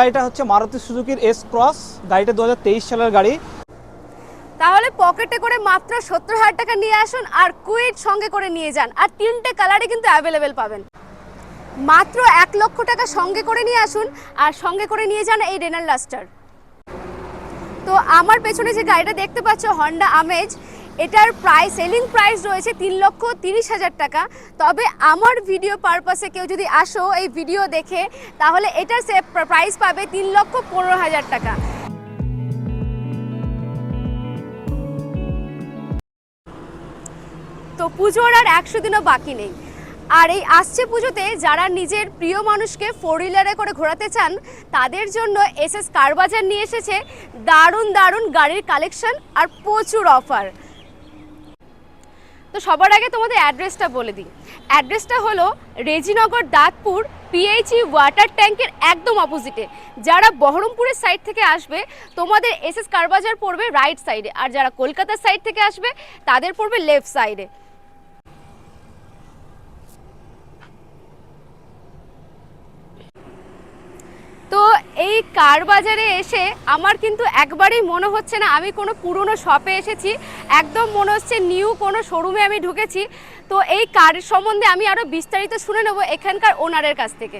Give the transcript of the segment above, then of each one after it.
গাড়িটা হচ্ছে Maruti সুজুকির S cross গাড়িটা দু হাজার তেইশ সালের গাড়ি। তাহলে পকেটে করে মাত্র সত্তর হাজার টাকা নিয়ে আসুন আর কুইট সঙ্গে করে নিয়ে যান। আর তিনটে কালারই কিন্তু অ্যাভেলেবেল পাবেন। মাত্র এক লক্ষ টাকা সঙ্গে করে নিয়ে আসুন আর সঙ্গে করে নিয়ে যান এই রেনার লাস্টার তো আমার পেছনে যে গাড়িটা দেখতে পাচ্ছ হন্ডা আমেজ এটার প্রাইস সেলিং প্রাইস রয়েছে তিন লক্ষ তিরিশ হাজার টাকা। তবে আমার ভিডিও পারপাসে কেউ যদি আসো এই ভিডিও দেখে, তাহলে এটার প্রাইস পাবে তিন লক্ষ পনেরো হাজার টাকা। তো পুজোর আর একশো দিনও বাকি নেই। আর এই আসছে পুজোতে যারা নিজের প্রিয় মানুষকে ফোর হুইলারে করে ঘোরাতে চান, তাদের জন্য এস এস নিয়ে এসেছে দারুণ দারুণ গাড়ির কালেকশন আর প্রচুর অফার তো সবার আগে তোমাদের অ্যাড্রেসটা বলে দিই। অ্যাড্রেসটা হলো রেজিনগর দাঁতপুর পিএইচই ওয়াটার ট্যাঙ্কের একদম অপোজিটে যারা বহরমপুরের সাইড থেকে আসবে, তোমাদের এস এস কারবাজার পড়বে রাইট সাইডে আর যারা কলকাতার সাইড থেকে আসবে, তাদের পড়বে লেফট সাইডে তো এই কার বাজারে এসে আমার কিন্তু একবারেই মনে হচ্ছে না আমি কোনো পুরনো শপে এসেছি একদম মনে হচ্ছে নিউ কোনো শোরুমে আমি ঢুকেছি। তো এই কার সম্বন্ধে আমি আরও বিস্তারিত শুনে নেব এখানকার ওনারের কাছ থেকে।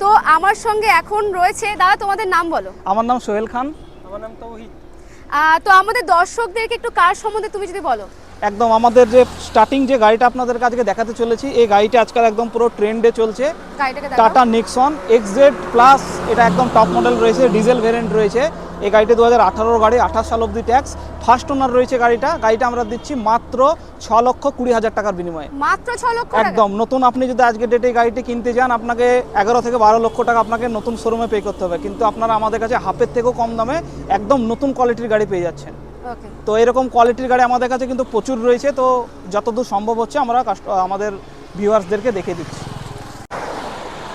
তো আমার সঙ্গে এখন রয়েছে দাদা তোমাদের নাম বলো। আমার নাম সোহেল খান। আমার নাম তৌহিদ। তো আমাদের দর্শকদেরকে একটু কার সম্বন্ধে তুমি যদি বলো। একদম আমাদের যে স্টার্টিং যে গাড়িটা আপনাদের কাছে দেখাতে চলেছি এই গাড়িটা আজকাল একদম পুরো ট্রেন্ডে চলছে। টাটা নিক্সন এক্সজেড প্লাস এটা একদম টপ মডেল রয়েছে ডিজেল ভেরিয়েন্ট রয়েছে। এই গাড়িটা দু হাজার গাড়ি আঠাশ সাল অব্দি ট্যাক্স ফার্স্ট ওনার রয়েছে গাড়িটা গাড়িটা আমরা দিচ্ছি মাত্র ছ লক্ষ কুড়ি হাজার টাকার বিনিময়ে। মাত্র ছ লক্ষ একদম নতুন আপনি যদি আজকে ডেটে এই গাড়িটি কিনতে যান আপনাকে এগারো থেকে বারো লক্ষ টাকা আপনাকে নতুন শোরুমে পে করতে হবে। কিন্তু আপনারা আমাদের কাছে হাফের থেকেও কম দামে একদম নতুন কোয়ালিটির গাড়ি পেয়ে যাচ্ছেন। তো এরকম কোয়ালিটির গাড়ি আমাদের কাছে কিন্তু প্রচুর রয়েছে তো যতদূর সম্ভব হচ্ছে আমরা আমাদের ভিউয়ার্সদেরকে দেখিয়ে দিচ্ছি।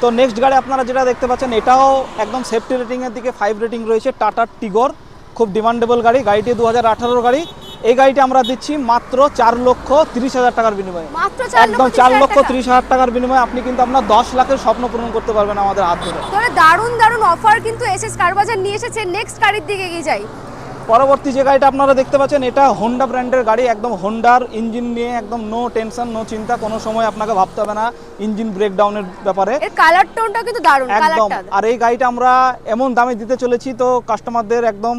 তো নেক্সট গাড়ি আপনারা যেটা দেখতে পাচ্ছেন এটাও একদম সেফটি রেটিংয়ের দিকে ফাইভ রেটিং রয়েছে টাটা টিগর খুব ডিমান্ডেবল গাড়ি গাড়িটি দু হাজার গাড়ি। এই গাড়িটি আমরা দিচ্ছি মাত্র চার লক্ষ তিরিশ হাজার টাকার বিনিময়ে। একদম চার লক্ষ তিরিশ হাজার টাকার বিনিময়ে আপনি কিন্তু আপনার দশ লাখের স্বপ্ন পূরণ করতে পারবেন আমাদের হাত ধরে। দারুণ দারুণ অফার কিন্তু এসএস কারবাজার নিয়ে এসেছে নেক্সট গাড়ির দিকে এগিয়ে যাই। পরবর্তী যে গাড়িটা আপনারা দেখতে পাচ্ছেন এটা হোন্ডা ব্র্যান্ডের গাড়ি একদম হোন্ডার ইঞ্জিন নিয়ে একদম নো টেনশন নো চিন্তা কোনো সময় আপনাকে ভাবতে হবে না ইঞ্জিন ব্রেকডাউনের ব্যাপারে। এর কালার টোনটা কিন্তু দারুণ একদম। আর এই গাড়িটা আমরা এমন দামে দিতে চলেছি তো কাস্টমারদের একদম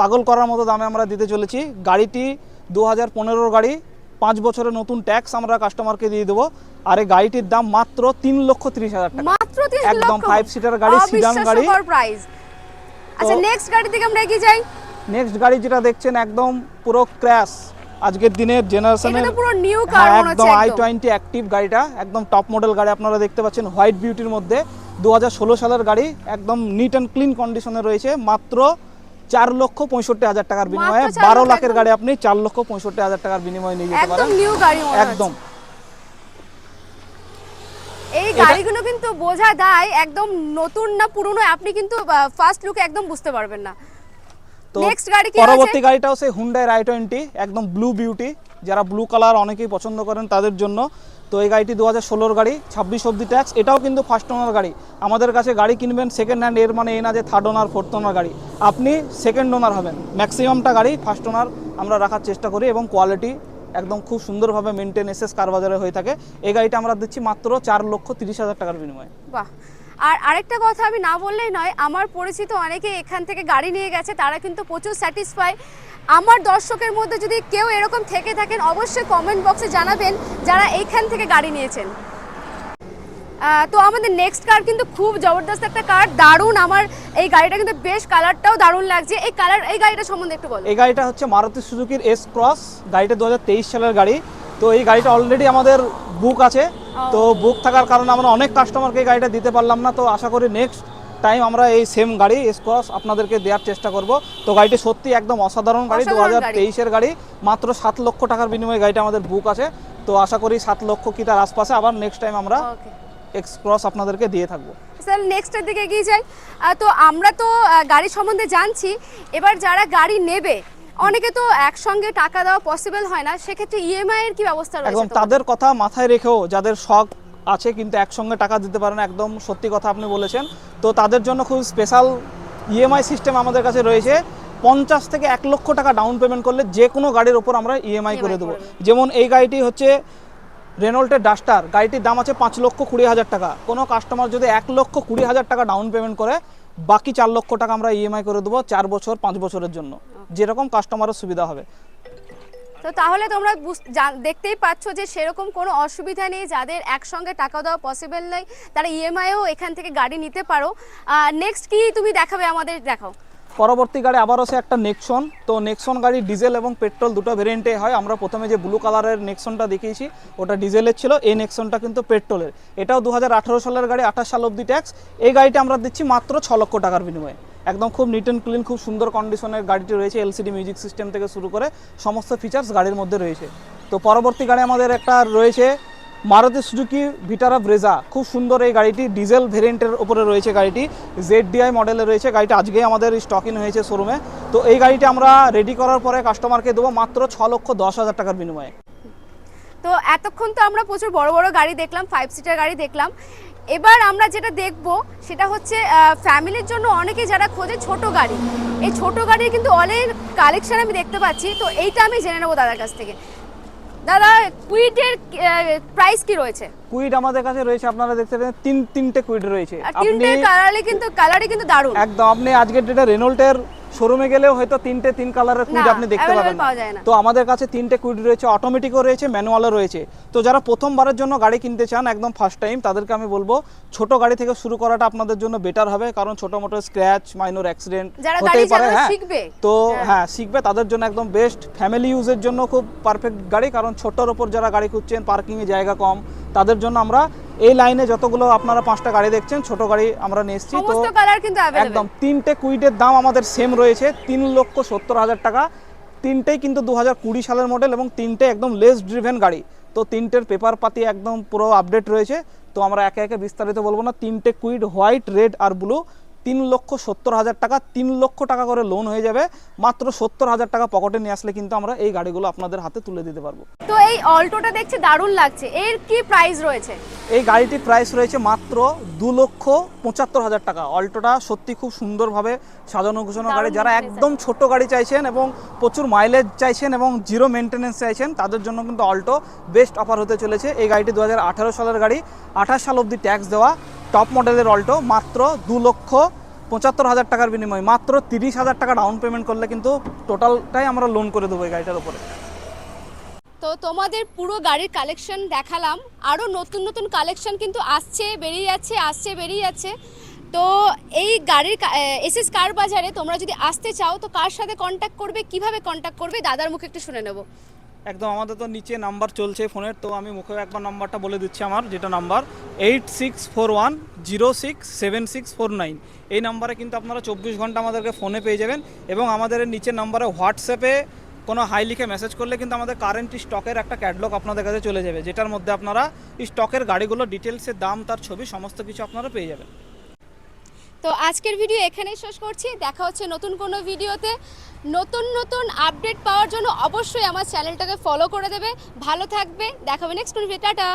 পাগল করার মতো দামে আমরা দিতে চলেছি। গাড়িটি দু হাজার গাড়ি পাঁচ বছরের নতুন ট্যাক্স আমরা কাস্টমারকে দিয়ে দেবো। আর এই গাড়িটির দাম মাত্র তিন লক্ষ তিরিশ হাজার টাকা। মাত্র একদম ফাইভ সিটার গাড়ি, sedan গাড়ি। আচ্ছা নেক্সট গাড়ির দিকে আমরা এগিয়ে যাই। নেক্সট গাড়ি যেটা দেখছেন একদম পুরো ক্র্যাশ আজকের দিনের জেনারেশনের পুরো নিউ কার হ্যাঁ একদম আই টোয়েন্টি অ্যাক্টিভ গাড়িটা একদম টপ মডেল গাড়ি আপনারা দেখতে পাচ্ছেন হোয়াইট বিউটির মধ্যে। দু সালের গাড়ি একদম নিট অ্যান্ড ক্লিন কন্ডিশনে রয়েছে। মাত্র চার লক্ষ পঁয়ষট্টি হাজার টাকার বিনিময়ে বারো লাখের গাড়ি আপনি চার লক্ষ পঁয়ষট্টি হাজার টাকার বিনিময়ে নিয়ে যেতে একদম পারেন। নিউ গাড়ি একদম। এই গাড়িগুলো কিন্তু বোঝা যায় একদম নতুন না পুরনো আপনি কিন্তু ফার্স্ট লুকে একদম বুঝতে পারবেন না। তো পরবর্তী আছে? গাড়িটা হচ্ছে হুন্ডাই আই টোয়েন্টি একদম ব্লু বিউটি যারা ব্লু কালার অনেকেই পছন্দ করেন তাদের জন্য। তো এই গাড়িটি দু হাজার ষোলোর গাড়ি ছাব্বিশ অব্দি ট্যাক্স এটাও কিন্তু ফার্স্ট ওনার গাড়ি। আমাদের কাছে গাড়ি কিনবেন সেকেন্ড হ্যান্ড এর মানে এই না যে থার্ড ওনার ফোর্থ ওনার গাড়ি। আপনি সেকেন্ড ওনার হবেন। ম্যাক্সিমামটা গাড়ি ফার্স্ট ওনার আমরা রাখার চেষ্টা করি এবং কোয়ালিটি একদম খুব সুন্দরভাবে মেনটেন এসএস কার বাজারে হয়ে থাকে। এই গাড়িটা আমরা দিচ্ছি মাত্র চার লক্ষ তিরিশ হাজার টাকার বিনিময়ে। বাহ। আর আরেকটা কথা আমি না বললেই নয়, আমার পরিচিত অনেকে এখান থেকে গাড়ি নিয়ে গেছে, তারা কিন্তু প্রচুর স্যাটিসফাই আমার দর্শকের মধ্যে যদি কেউ এরকম থেকে থাকেন, অবশ্যই কমেন্ট বক্সে জানাবেন যারা এইখান থেকে গাড়ি নিয়েছেন। তো আমাদের নেক্সট কার কিন্তু খুব জবরদস্ত একটা কার দারুণ। আমার এই গাড়িটা কিন্তু বেশ কালারটাও দারুণ লাগছে। এই কালার এই গাড়িটা সম্বন্ধে একটু বলো। এই গাড়িটা হচ্ছে মারুতি সুজুকির এস ক্রস গাড়িটা দু হাজার তেইশ সালের গাড়ি। তো এই গাড়িটা অলরেডি আমাদের বুক আছে। তো বুক থাকার কারণে আমরা অনেক কাস্টমারকে এই গাড়িটা দিতে পারলাম না। তো আশা করি নেক্সট টাইম আমরা এই সেম গাড়ি এস ক্রস আপনাদেরকে দেওয়ার চেষ্টা করব। তো গাড়িটি সত্যি একদম অসাধারণ গাড়ি দু হাজার গাড়ি। তেইশের গাড়ি। মাত্র সাত লক্ষ টাকার বিনিময়ে গাড়িটা আমাদের বুক আছে। তো আশা করি সাত লক্ষ কি তার আশপাশে। আবার নেক্সট টাইম আমরা ওকে এক্স ক্রস আপনাদেরকে দিয়ে থাকব। স্যার নেক্সটের দিকে এগিয়ে যাই। তো আমরা তো গাড়ি সম্বন্ধে জানছি। এবার যারা গাড়ি নেবে অনেকে তো একসঙ্গে টাকা দেওয়া পসিবল হয় না সেক্ষেত্রে ইএমআই এর কি ব্যবস্থা রয়েছে একদম তাদের কথা মাথায় রেখেও যাদের শখ আছে কিন্তু একসঙ্গে টাকা দিতে পারে না একদম সত্যি কথা আপনি বলেছেন। তো তাদের জন্য খুব স্পেশাল ইএমআই সিস্টেম আমাদের কাছে রয়েছে। পঞ্চাশ থেকে এক লক্ষ টাকা ডাউন পেমেন্ট করলে যে কোনো গাড়ির ওপর আমরা ইএমআই করে দেবো। যেমন এই গাড়িটি হচ্ছে রেনল্টের ডাস্টার গাড়িটির দাম আছে পাঁচ লক্ষ কুড়ি হাজার টাকা। কোনো কাস্টমার যদি এক লক্ষ কুড়ি হাজার টাকা ডাউন পেমেন্ট করে বাকি চার লক্ষ টাকা আমরা ইএমআই করে দেবো চার বছর পাঁচ বছরের জন্য। যেরকম কাস্টমারের সুবিধা হবে। তো তাহলে তোমরা দেখতেই পাচ্ছ যে সেরকম কোনো অসুবিধা নেই যাদের একসঙ্গে টাকা দেওয়া পসিবল নয় তারা ইএমআইও এখান থেকে গাড়ি নিতে পারো। নেক্সট কি তুমি দেখাবে আমাদের দেখাও পরবর্তী গাড়ি আবারও সে একটা নেক্সন তো নেক্সন গাড়ি ডিজেল এবং পেট্রোল দুটো ভেরিয়েন্টে হয়। আমরা প্রথমে যে ব্লু কালারের নেক্সনটা দেখিয়েছি ওটা ডিজেলের ছিল। এই নেক্সনটা কিন্তু পেট্রোলের এটাও দু হাজার আঠারো সালের গাড়ি আঠাশ সাল অব্দি ট্যাক্স এই গাড়িটা আমরা দিচ্ছি মাত্র ছ লক্ষ টাকার বিনিময়ে। একদম খুব নিট অ্যান্ড ক্লিন খুব সুন্দর কন্ডিশনের গাড়িটি রয়েছে এলসিডি মিউজিক সিস্টেম থেকে শুরু করে সমস্ত ফিচার্স গাড়ির মধ্যে রয়েছে। তো পরবর্তী গাড়ি আমাদের একটা রয়েছে, মারুতি সুজুকি ভিটারা ব্রেজা। খুব সুন্দর এই গাড়িটি ডিজেল ভেরিয়েন্টের উপরে রয়েছে গাড়িটি জেড ডিআই মডেলে রয়েছে, গাড়িটা আজকেই আমাদের স্টক ইন হয়েছে শোরুমে তো এই গাড়িটি আমরা রেডি করার পরে কাস্টমারকে দেবো মাত্র ছ লক্ষ দশ হাজার টাকার বিনিময়ে। তো এতক্ষণ তো আমরা প্রচুর বড় বড় গাড়ি দেখলাম ফাইভ সিটার গাড়ি দেখলাম। এবার আমরা যেটা দেখব সেটা হচ্ছে ফ্যামিলির জন্য অনেকে যারা খোঁজে ছোট গাড়ি। এই ছোট গাড়ির কিন্তু অনেক কালেকশন আমি দেখতে পাচ্ছি তো এইটা আমি জেনে নেব দাদার কাছ থেকে। দাদা কুইটের প্রাইস কি রয়েছে? কুইট আমাদের কাছে রয়েছে আপনারা দেখতে পাচ্ছেন তিন তিনটে কুইট রয়েছে। তিনটে কালারে কিন্তু কালারই কিন্তু দারুণ। একদম আপনি আজকের ডেটে রেনল্টের শোরুমে গেলেও হয়তো তিনটে তিন কালারের কুইড আপনি দেখতে পাবেন। তো আমাদের কাছে তিনটে কুইড রয়েছে অটোমেটিকও রয়েছে ম্যানুয়ালও রয়েছে তো যারা প্রথমবারের জন্য গাড়ি কিনতে চান একদম ফার্স্ট টাইম তাদেরকে আমি বলব ছোট গাড়ি থেকে শুরু করাটা আপনাদের জন্য বেটার হবে কারণ ছোট মোটো স্ক্র্যাচ মাইনর অ্যাক্সিডেন্ট হতেই পারে হ্যাঁ তো হ্যাঁ। হ্যাঁ শিখবে তাদের জন্য একদম বেস্ট ফ্যামিলি ইউজের জন্য খুব পারফেক্ট গাড়ি কারণ ছোটর ওপর যারা গাড়ি খুঁজছেন পার্কিংয়ে জায়গা কম তাদের জন্য আমরা এই লাইনে যতগুলো আপনারা পাঁচটা গাড়ি দেখছেন ছোট গাড়ি আমরা নিয়ে এসেছি তো একদম তিনটে কুইটের দাম আমাদের সেম রয়েছে তিন লক্ষ সত্তর হাজার টাকা। তিনটেই কিন্তু দু হাজার কুড়ি সালের মডেল এবং তিনটে একদম লেস ড্রিভেন গাড়ি। তো তিনটের পেপার পাতি একদম পুরো আপডেট রয়েছে তো আমরা একে একে বিস্তারিত বলব না তিনটে কুইড হোয়াইট রেড আর ব্লু তিন লক্ষ সত্তর হাজার টাকা তিন লক্ষ টাকা করে লোন হয়ে যাবে। মাত্র সত্তর হাজার টাকা পকেটে নিয়ে আসলে কিন্তু আমরা এই গাড়িগুলো আপনাদের হাতে তুলে দিতে পারব। তো এই অল্টোটা দেখছি দারুণ লাগছে। এর কি প্রাইস রয়েছে? এই গাড়িটির প্রাইস রয়েছে মাত্র দু লক্ষ পঁচাত্তর হাজার টাকা। অল্টোটা সত্যি খুব সুন্দরভাবে সাজানো গুছানো গাড়ি। যারা একদম ছোট গাড়ি চাইছেন এবং প্রচুর মাইলেজ চাইছেন এবং জিরো মেনটেনেন্স চাইছেন তাদের জন্য কিন্তু অল্টো বেস্ট অফার হতে চলেছে। এই গাড়িটি দু হাজার আঠারো সালের গাড়ি। আঠাশ সাল অবধি ট্যাক্স দেওয়া। টপ মডেলের অল্টো মাত্র দু লক্ষ পঁচাত্তর হাজার টাকার বিনিময়ে, মাত্র তিরিশ হাজার টাকা ডাউন পেমেন্ট করলে কিন্তু টোটালটাই আমরা লোন করে দেবো এই গাড়িটার উপরে। তো তোমাদের পুরো গাড়ির কালেকশন দেখালাম আরও নতুন নতুন কালেকশন কিন্তু আসছে, বেরিয়ে যাচ্ছে, আসছে, বেরিয়ে যাচ্ছে। তো এই গাড়ির এসএস কার বাজারে তোমরা যদি আসতে চাও, তো কার সাথে কন্ট্যাক্ট করবে, কীভাবে কন্ট্যাক্ট করবে, দাদার মুখে একটু শুনে নেব। একদম আমাদের তো নিচে নাম্বার চলছে ফোনের, তো আমি মুখে একবার নাম্বারটা বলে দিচ্ছি আমার, যেটা number eight six four one zero six seven six four nine এই নাম্বারে কিন্তু আপনারা চব্বিশ ঘণ্টা আমাদেরকে ফোনে পেয়ে যাবেন এবং আমাদের নিচের নাম্বারে হোয়াটসঅ্যাপে কোনো হাই লিখে মেসেজ করলে কিন্তু আমাদের কারেন্ট স্টকের একটা ক্যাটলগ আপনাদের কাছে চলে যাবে, যেটার মধ্যে আপনারা স্টকের গাড়িগুলো ডিটেলসের দাম, তার ছবি, সমস্ত কিছু আপনারা পেয়ে যাবেন। তো আজকের ভিডিও এখানেই শেষ করছি। দেখা হচ্ছে নতুন কোনো ভিডিওতে নতুন নতুন আপডেট পাওয়ার জন্য অবশ্যই আমার চ্যানেলটাকে ফলো করে দেবে। ভালো থাকবে। দেখাবে নেক্সট ভিডিও টাটা।